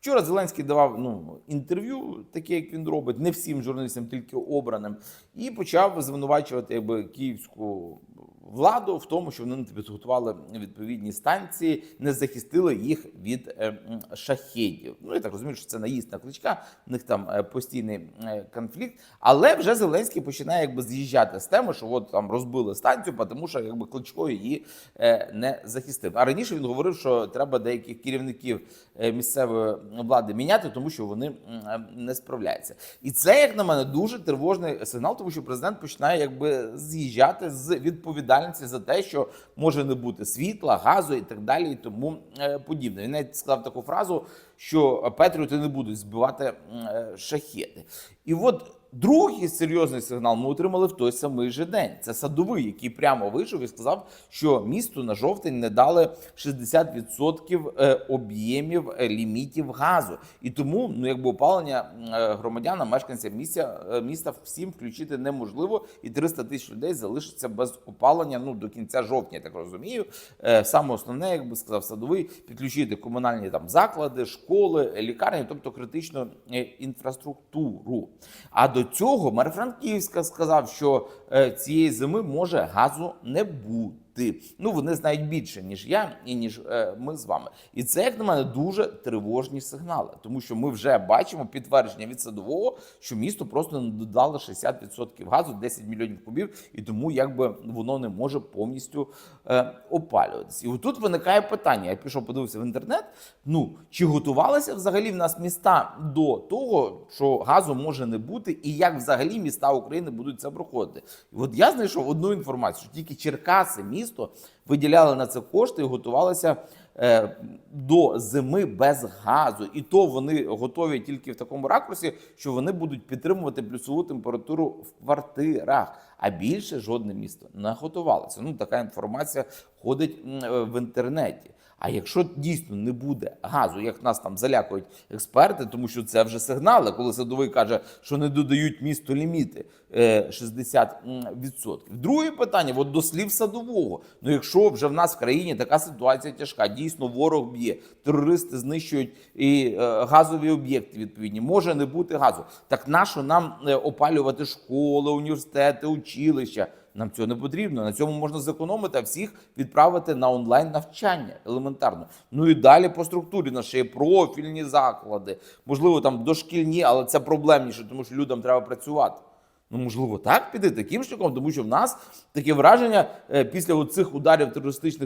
Вчора Зеленський давав ну, інтерв'ю, таке як він робить, не всім журналістам, тільки обраним, і почав звинувачувати якби київську владу в тому, що вони не підготували відповідні станції, не захистили їх від е, м, шахедів. Ну я так розумію, що це наїзд на кличка. В них там е, постійний е, конфлікт. Але вже Зеленський починає якби з'їжджати з теми, що от там розбили станцію, тому що якби кличко її не захистив. А раніше він говорив, що треба деяких керівників місцевої влади міняти, тому що вони не справляються. І це, як на мене, дуже тривожний сигнал, тому що президент починає якби з'їжджати з відповідальності за те, що може не бути світла, газу і так далі, і тому е, подібне. Він навіть сказав таку фразу, що Петріоти не будуть збивати е, шахети. І от другий серйозний сигнал ми отримали в той самий же день. Це садовий, який прямо вийшов і сказав, що місту на жовтень не дали 60% е, об'ємів е, лімітів газу. І тому ну якби опалення е, громадянам, мешканцям місця міста всім включити неможливо, і 300 тисяч людей залишаться без опалення ну до кінця жовтня. Я так розумію. Саме основне, як би сказав садовий, підключити комунальні там заклади, школи, лікарні, тобто критичну інфраструктуру. А до цього мер Франківська сказав, що е, цієї зими може газу не бути. Ну вони знають більше ніж я і ніж е, ми з вами. І це, як на мене, дуже тривожні сигнали, тому що ми вже бачимо підтвердження від садового, що місто просто не додало 60% газу, 10 мільйонів кубів, і тому якби воно не може повністю е, опалюватися. І отут виникає питання. Я пішов, подивився в інтернет. Ну чи готувалися взагалі в нас міста до того, що газу може не бути, і як взагалі міста України будуть це проходити? І от я знайшов одну інформацію, що тільки Черкаси, місто, виділяли на це кошти і готувалися е, до зими без газу. І то вони готові тільки в такому ракурсі, що вони будуть підтримувати плюсову температуру в квартирах. А більше жодне місто не готувалося. Ну така інформація ходить е, в інтернеті. А якщо дійсно не буде газу, як нас там залякують експерти, тому що це вже сигнали, коли садовий каже, що не додають місту ліміти е, 60%. Друге питання: от до слів садового. Ну якщо вже в нас в країні така ситуація тяжка, дійсно ворог б'є, терористи знищують і е, газові об'єкти відповідні, може не бути газу. Так нащо нам е, опалювати школи, університети, училища? Нам цього не потрібно. На цьому можна зекономити, а всіх відправити на онлайн навчання елементарно. Ну і далі по структурі наші є профільні заклади, можливо, там дошкільні, але це проблемніше, тому що людям треба працювати. Ну, можливо, так піде таким шляхом, тому що в нас таке враження е, після цих ударів терористичних.